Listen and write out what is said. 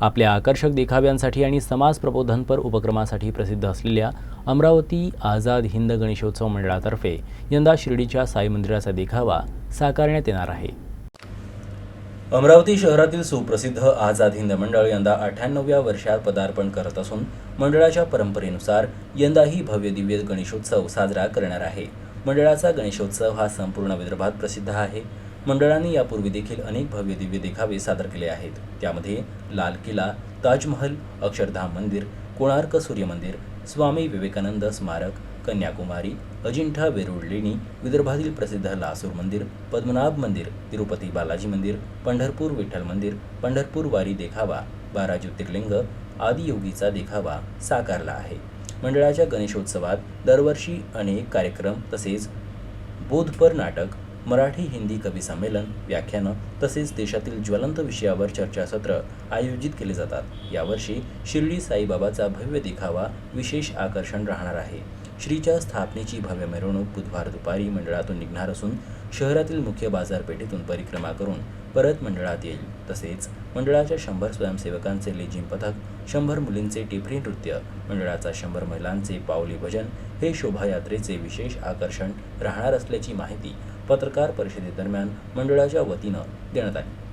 आपल्या आकर्षक देखाव्यांसाठी आणि समाज प्रबोधनपर उपक्रमासाठी प्रसिद्ध असलेल्या अमरावती आझाद हिंद गणेशोत्सव मंडळातर्फे यंदा शिर्डीच्या साई मंदिराचा देखावा साकारण्यात येणार आहे. अमरावती शहरातील सुप्रसिद्ध आझाद हिंद मंडळ यंदा अठ्ठ्याण्णव्या वर्षात पदार्पण करत असून मंडळाच्या परंपरेनुसार यंदाही भव्य दिव्य गणेशोत्सव साजरा करणार आहे. मंडळाचा गणेशोत्सव हा संपूर्ण विदर्भात प्रसिद्ध आहे. मंडळाने यापूर्वी देखील अनेक भव्य दिव्य देखावे सादर केले आहेत. त्यामध्ये लाल किल्ला ताजमहल अक्षरधाम मंदिर कोणार्क सूर्य मंदिर स्वामी विवेकानंद स्मारक कन्याकुमारी अजिंठा वेरूळ लेणी विदर्भातील प्रसिद्ध लासूर मंदिर पद्मनाभ मंदिर तिरुपती बालाजी मंदिर पंढरपूर विठ्ठल मंदिर पंढरपूर वारी देखावा बारा ज्योतिर्लिंग आदी योगीचा देखावा साकारला आहे. मंडळाच्या गणेशोत्सवात दरवर्षी अनेक कार्यक्रम तसेच बोधपर नाटक मराठी हिंदी कवी संमेलन व्याख्यानं तसेच देशातील ज्वलंत विषयावर चर्चासत्र आयोजित केले जातात. यावर्षी शिर्डी साईबाबाचा भव्य देखावा विशेष आकर्षण राहणार आहे. श्रीच्या स्थापनेची भव्य मिरवणूक बुधवार दुपारी मंडळातून निघणार असून शहरातील मुख्य बाजारपेठेतून परिक्रमा करून परत मंडळात येईल. तसेच मंडळाच्या शंभर स्वयंसेवकांचे लेझिम पथक शंभर मुलींचे टिपरी नृत्य मंडळाचा शंभर महिलांचे पावली भजन हे शोभायात्रेचे विशेष आकर्षण राहणार असल्याची माहिती पत्रकार परिषदेदरम्यान मंडळाच्या वतीनं देण्यात आली.